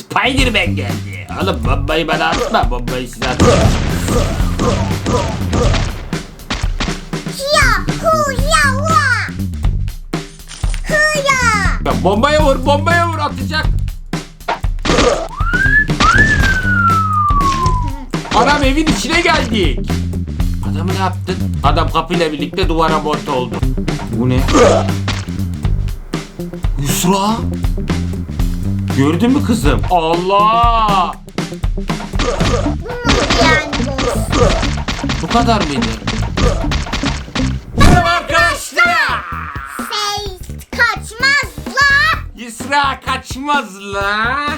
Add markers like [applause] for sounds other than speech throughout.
Spiderman geldi. Oğlum bombayı bana atma. Bombayı size atma. Ya bombaya vur, bombaya vur atacak. Anam evin içine geldik. Adamı ne yaptın? Adam kapıyla birlikte duvara monte oldu. Bu ne? Yusra. Gördün mü kızım? Allah! Bu kadar mıydı? Merhaba arkadaşlar. Ses kaçmaz la. Yusra kaçmaz la.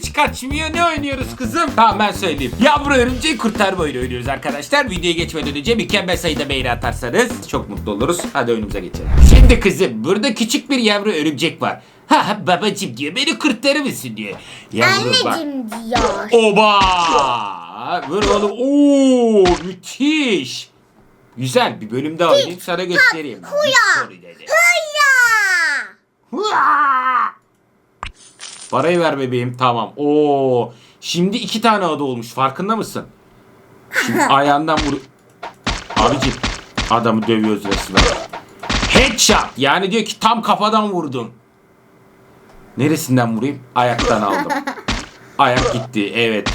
Hiç kaçmıyor. Ne oynuyoruz kızım? Tamam ben söyleyeyim. Yavru örümceği kurtarma oyunu oynuyoruz arkadaşlar. Videoya geçmeden önce mükemmel sayıda beğeni atarsanız çok mutlu oluruz. Hadi oyunumuza geçelim. Şimdi kızım burada küçük bir yavru örümcek var. Ha ha, babacım diyor beni kurtarır mısın diyor. Yavru bak. Anneciğim diyor. Oba! Ver oğlum. Oo, müthiş. Güzel bir bölüm daha oynayayım sana göstereyim. Huya. Sorry dedi. Parayı ver bebeğim tamam. Oo. Şimdi iki tane adı olmuş farkında mısın? Şimdi [laughs] ayağından vur. Abicim adamı dövüyoruz resmen. Headshot yani diyor ki tam kafadan vurdun. Neresinden vurayım? Ayaktan aldım. [laughs] Ayak gitti evet.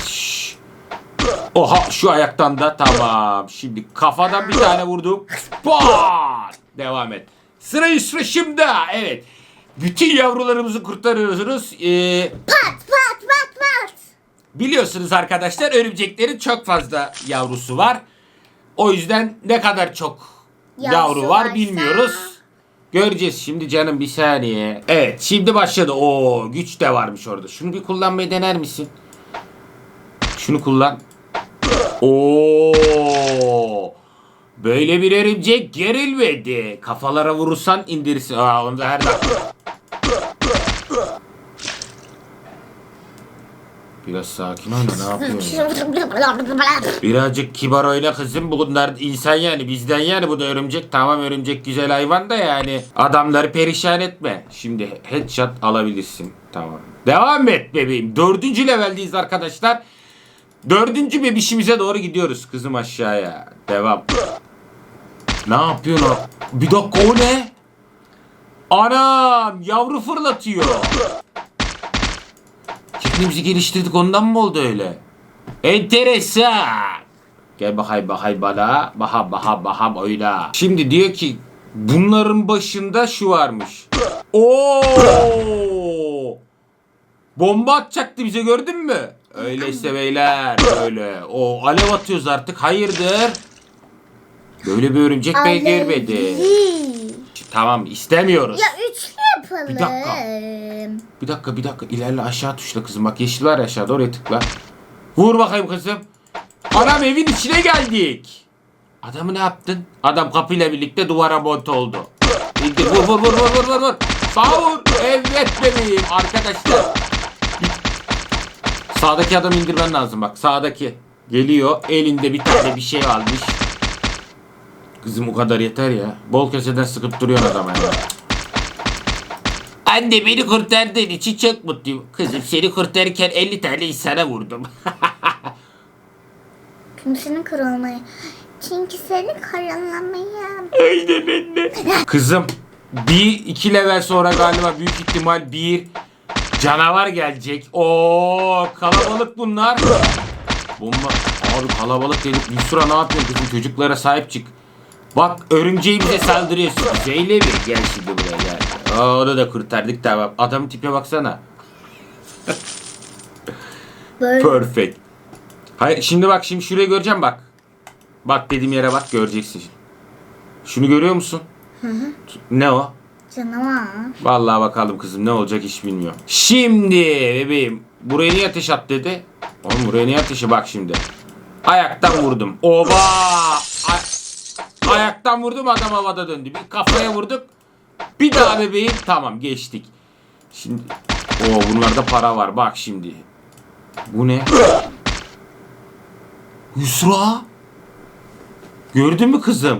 Oha şu ayaktan da tamam. Şimdi kafadan bir tane vurdum. Pat! Devam et. Sıra Yusra şimdi. Evet. Bütün yavrularımızı kurtarıyoruz. Ee, Pat pat pat pat. biliyorsunuz arkadaşlar örümceklerin çok fazla yavrusu var. O yüzden ne kadar çok Yavrusu yavru var varsa- bilmiyoruz. Göreceğiz şimdi canım bir saniye. Evet şimdi başladı. Oo güç de varmış orada. Şunu bir kullanmayı dener misin? Şunu kullan. Oo. Böyle bir örümcek gerilmedi. Kafalara vurursan indirsin. Aa onu da her dakika. Biraz sakin oyna ne yapıyorsun? Birazcık kibar oyna kızım. Bunlar insan yani bizden yani bu da örümcek. Tamam örümcek güzel hayvan da yani. Adamları perişan etme. Şimdi headshot alabilirsin. Tamam. Devam et bebeğim. Dördüncü leveldeyiz arkadaşlar. Dördüncü bebişimize doğru gidiyoruz kızım aşağıya. Devam. Ne yapıyorsun o? Bir dakika o ne? Anam yavru fırlatıyor. Kendimizi geliştirdik ondan mı oldu öyle? Enteresan. Gel bakay bakay bana. Baha baha baha oyna. Şimdi diyor ki bunların başında şu varmış. Oo! Bomba atacaktı bize gördün mü? Öyleyse beyler öyle. O alev atıyoruz artık. Hayırdır? Böyle bir örümcek bey görmedi. Tamam istemiyoruz. Ya üçlü yapalım. Bir dakika. Bir dakika bir dakika ilerle aşağı tuşla kızım bak yeşil var aşağıda oraya tıkla. Vur bakayım kızım. Anam evin içine geldik. Adamı ne yaptın? Adam kapıyla birlikte duvara monte oldu. İndir vur vur vur vur vur vur vur. Sağ vur. Evet bebeğim arkadaşlar. Sağdaki adamı indirmen lazım bak sağdaki. Geliyor elinde bir tane bir şey almış. Kızım o kadar yeter ya. Bol keseden sıkıp duruyorsun adama ya. Anne beni kurtardığın için çok mutluyum. Kızım seni kurtarırken 50 tane insana vurdum. [laughs] Kimsenin kırılmayı. Çünkü seni karalamaya. Aynen anne. Kızım bir iki level sonra galiba büyük ihtimal bir canavar gelecek. Oo kalabalık bunlar. Bomba. Abi kalabalık dedik. Yusra ne yapıyorsun kızım? Çocuklara sahip çık. Bak örümceği bize saldırıyor. Zeyle mi? Gel şimdi buraya gel. Aa, onu da kurtardık tamam. Adamın tipe baksana. Böyle. Perfect. Hayır şimdi bak şimdi şurayı göreceğim bak. Bak dediğim yere bak göreceksin. Şunu görüyor musun? Ne o? Canavar. Vallahi bakalım kızım ne olacak hiç bilmiyorum. Şimdi bebeğim buraya niye ateş at dedi? Oğlum buraya niye ateşi bak şimdi. Ayaktan vurdum. Oba! Ay- Ayaktan vurdum adam havada döndü. Bir kafaya vurduk. Bir daha bebeğim tamam geçtik. Şimdi o bunlarda para var bak şimdi. Bu ne? Yusra? Gördün mü kızım?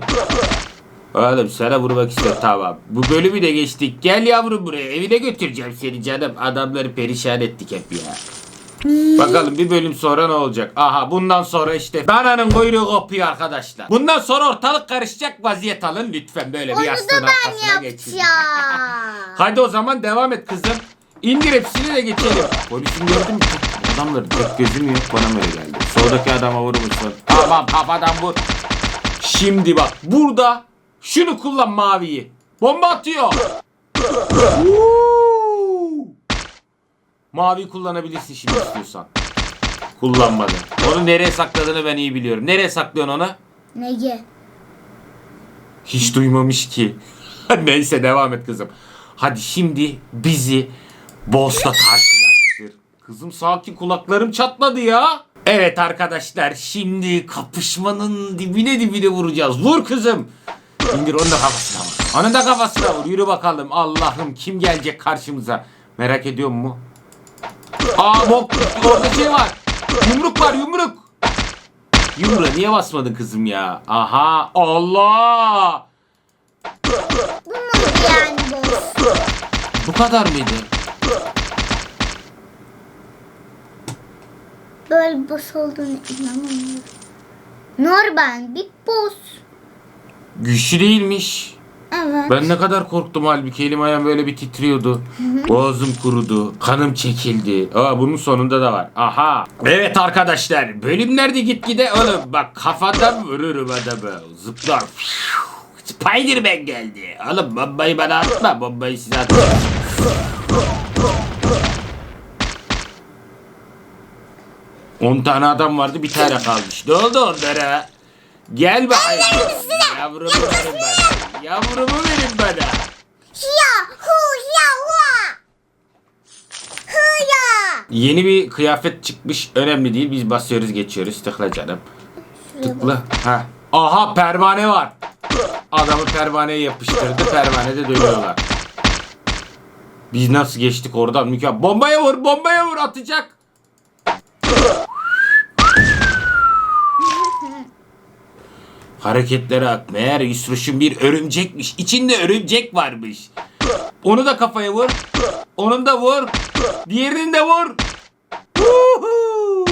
Oğlum sana vurmak istiyorum tamam. Bu bölümü de geçtik. Gel yavrum buraya. Evine götüreceğim seni canım. Adamları perişan ettik hep ya. Bakalım bir bölüm sonra ne olacak? Aha bundan sonra işte dananın kuyruğu kopuyor arkadaşlar. Bundan sonra ortalık karışacak vaziyet alın lütfen böyle bir yastığın da ben arkasına geçin. yapacağım. [laughs] Hadi o zaman devam et kızım. İndir hepsini de geçelim. Polisin gördün mü? Adamları tek gözüm yok bana mı öyle geldi? Soldaki adama vurmuşsun. Tamam kafadan vur. Şimdi bak burada şunu kullan maviyi. Bomba atıyor. Mavi kullanabilirsin şimdi istiyorsan. Kullanmadı. Onu nereye sakladığını ben iyi biliyorum. Nereye saklıyorsun onu? Neye? Hiç duymamış ki. [laughs] Neyse devam et kızım. Hadi şimdi bizi boss'la karşılaştır. Kızım sakin kulaklarım çatladı ya. Evet arkadaşlar şimdi kapışmanın dibine dibine vuracağız. Vur kızım. İndir onu da kafasına vur. Onun da kafasına vur. Yürü bakalım. Allah'ım kim gelecek karşımıza. Merak ediyor mu? Aa bok orada şey var. Yumruk var yumruk. Yumruğa niye basmadın kızım ya? Aha Allah. Bu mu yani boss? Bu kadar mıydı? Böyle boss olduğunu inanamıyorum. Normal bir boss. Güçlü değilmiş. Evet. Ben ne kadar korktum halbuki elim ayağım böyle bir titriyordu. [laughs] Boğazım kurudu. Kanım çekildi. Aa bunun sonunda da var. Aha. Evet arkadaşlar bölümlerde gitgide oğlum bak kafadan vururum adamı. Zıplar. Spiderman geldi. Oğlum bombayı bana atma. Bombayı size atma. On tane adam vardı bir tane kalmış. Ne oldu onlara? Gel bakayım. Yavrumu verin bana. Yavrumu verin bana. Ya hu ya hua. Hı ya. Yeni bir kıyafet çıkmış. Önemli değil. Biz basıyoruz geçiyoruz. Tıkla canım. Tıkla. Ha. Aha pervane var. Adamı pervaneye yapıştırdı. Pervanede dönüyorlar. Biz nasıl geçtik oradan? Mükemmel. Bombaya vur, bombaya vur atacak. Hareketlere bak. Meğer Yusruş'un bir örümcekmiş. İçinde örümcek varmış. Onu da kafaya vur. Onun da vur. Diğerini de vur. Huhu!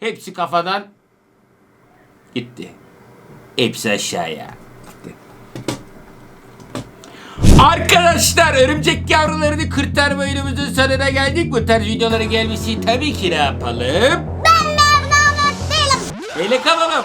Hepsi kafadan gitti. Hepsi aşağıya. Gitti. Arkadaşlar örümcek yavrularını kurtarma oyunumuzun sonuna geldik. Bu tarz videolara gelmesi tabii ki ne yapalım? Ben memnun değilim. Öyle kalalım.